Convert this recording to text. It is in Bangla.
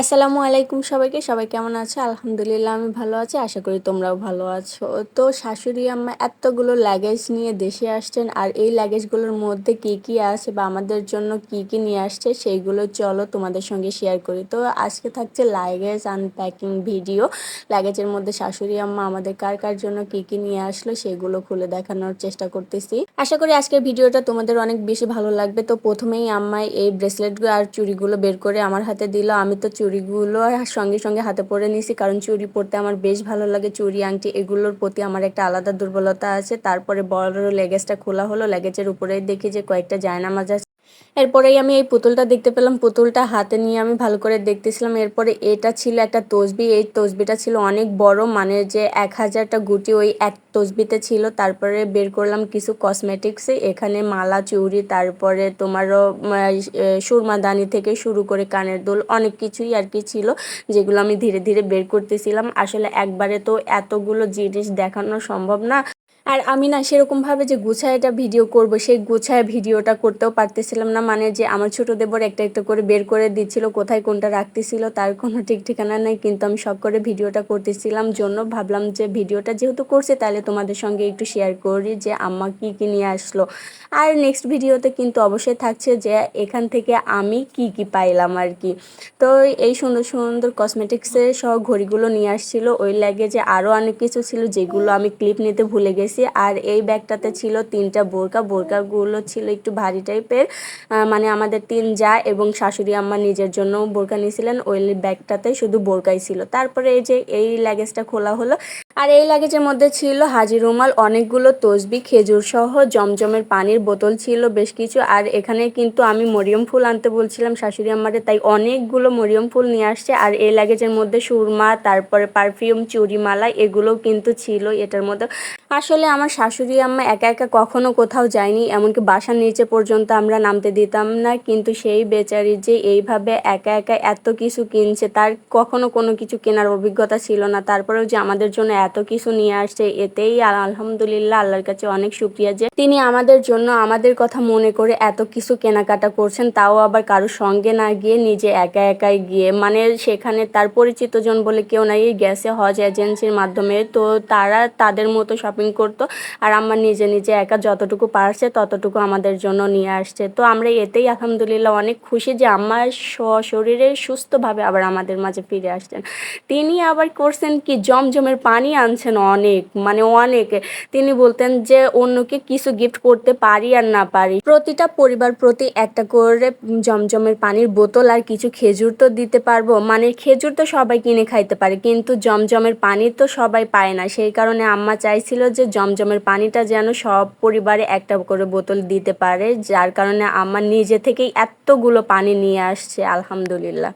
আসসালামু আলাইকুম সবাইকে। সবাই কেমন আছে? আলহামদুলিল্লাহ, আমি ভালো আছি। আশা করি তোমরাও ভালো আছো। তো শাশুড়ি আম্মা এতগুলো লাগেজ নিয়ে দেশে আসছেন, আর এই লাগেজগুলোর মধ্যে কি কি আছে বা আমাদের জন্য কি কি নিয়ে আসছে, সেইগুলো চলো তোমাদের সঙ্গে শেয়ার করি। তো আজকে থাকছে লাগেজ আনপ্যাকিং ভিডিও লাগেজের মধ্যে শাশুড়ি আম্মা আমাদের কার কার জন্য কি কি নিয়ে আসলো, সেগুলো খুলে দেখানোর চেষ্টা করতেছি। আশা করি আজকের ভিডিওটা তোমাদের অনেক বেশি ভালো লাগবে। তো প্রথমেই আম্মাই এই ব্রেসলেটগুলো আর চুড়িগুলো বের করে আমার হাতে দিল। আমি তো চুড়িগুলো সঙ্গে সঙ্গে হাতে পরে নিয়েছি, কারণ চুড়ি পরতে আমার বেশ ভালো লাগে। চুড়ি, আংটি এগুলোর প্রতি আমার একটা আলাদা দুর্বলতা আছে। তারপরে বড় লেগেজটা খোলা হলো, লেগেজের উপরে দেখি যে কয়েকটা জায়নামাজ আছে। এরপরেই আমি এই পুতুলটা দেখতে পেলাম। পুতুলটা হাতে নিয়ে আমি ভালো করে দেখতেছিলাম। এরপরে এটা ছিল একটা তসবি। এই তসবিটা ছিল অনেক বড় মানে যে এক হাজারটা গুটি ওই এক তসবিতে ছিল। তারপরে বের করলাম কিছু কসমেটিক্সে এখানে মালা, চুড়ি, তারপরে তোমারও সুরমাদানি থেকে শুরু করে কানের দোল অনেক কিছুই আর কি ছিল, যেগুলো আমি ধীরে ধীরে বের করতেছিলাম। আসলে একবারে তো এতগুলো জিনিস দেখানো সম্ভব না। আর আমি না সেরকমভাবে যে গুছায় এটা ভিডিও করব, সেই গুছায় ভিডিওটা করতেও পারতেছিলাম না। মানে যে আমার ছোটো দেবর একটা একটা করে বের করে দিচ্ছিল, কোথায় কোনটা রাখতেছিল, তার কোনো ঠিক ঠিকানা নেই। কিন্তু আমি সব করে ভিডিওটা করতেছিলাম, জন্য ভাবলাম যে ভিডিওটা যেহেতু করছে, তাহলে তোমাদের সঙ্গে একটু শেয়ার করি যে আম্মা কী কী নিয়ে আসলো। আর নেক্সট ভিডিওতে কিন্তু অবশ্যই থাকছে যে এখান থেকে আমি কি কি পাইলাম আর কি। তো এই সুন্দর সুন্দর কসমেটিক্সের সহ ঘড়িগুলো নিয়ে আসছিল। ওই লাগে যে আরও অনেক কিছু ছিল, যেগুলো আমি ক্লিপ নিতে ভুলে গেছি। নিয়েছি আর এই ব্যাগটাতে ছিল তিনটা বোরকা। বোরকাগুলো ছিল একটু ভারী টাইপের মানে আমাদের তিন যা এবং শাশুড়ি আম্মা নিজের জন্য বোরকা নিয়েছিলেন। ওই ব্যাগটাতে শুধু বোরকাই ছিল। তারপরে এই যে এই লাগেজটা খোলা হলো। আর এই লাগেজের মধ্যে ছিল হাজি রুমাল, অনেকগুলো তসবি, খেজুর সহ জমজমের পানির বোতল ছিল বেশ কিছু। আর এখানে কিন্তু আমি মরিয়ম ফুল আনতে বলছিলাম শাশুড়ি আমারে তাই অনেকগুলো মরিয়ম ফুল নিয়ে আসছে। আর এই লাগেজের মধ্যে সুরমা, তারপরে পারফিউম চুরি মালা এগুলোও কিন্তু ছিল এটার মধ্যে। আসলে আমার শাশুড়ি, আম্মা একা একা কখনো কোথাও যায়নি, এমনকি বাসার নিচে পর্যন্ত আমরা নামতে দিতাম না, কিন্তু সেই বেচারি যে এইভাবে একা একা এত কিছু কিনছে, তার কখনো কোনো কিছু কেনার অভিজ্ঞতা ছিল না। তারপরেও যে আমাদের জন্য এত কিছু নিয়ে আসছে, এতেই আলহামদুলিল্লাহ আল্লাহর কাছে অনেক সুক্রিয়া যে তিনি আমাদের জন্য আমাদের কথা মনে করে এত কিছু কেনাকাটা করছেন, তাও আবার কারোর সঙ্গে না গিয়ে নিজে একা একাই গিয়ে। মানে সেখানে তার পরিচিত জন বলে কেউ নাই গেছে হজ এজেন্সির মাধ্যমে, তো তারা তাদের মতো শপিং করতো। আর আমার নিজে নিজে একা যতটুকু পারছে ততটুকু আমাদের জন্য নিয়ে আসছে। তো আমরা এতেই আলহামদুলিল্লাহ অনেক খুশি যে আমার শরীরে সুস্থভাবে আবার আমাদের মাঝে ফিরে আসছেন। তিনি আবার করছেন কি, জমজমের পানি আনছেন অনেক মানে অনেক। তিনি বলতেন যে অন্যকে কিছু গিফট করতে পারি আর না পারি। প্রতিটা পরিবার প্রতি একটা করে জমজমের পানির বোতল আর কিছু খেজুর তো দিতে পারব। মানে খেজুর তো সবাই কিনে খাইতে পারে, কিন্তু জমজমের পানি তো সবাই পায় না। সেই কারণে আম্মা চাইছিল যে জমজমের পানিটা যেন সব পরিবারে একটা করে বোতল দিতে পারে, যার কারণে আমার নিজে থেকেই এতগুলো পানি নিয়ে আসছে, আলহামদুলিল্লাহ।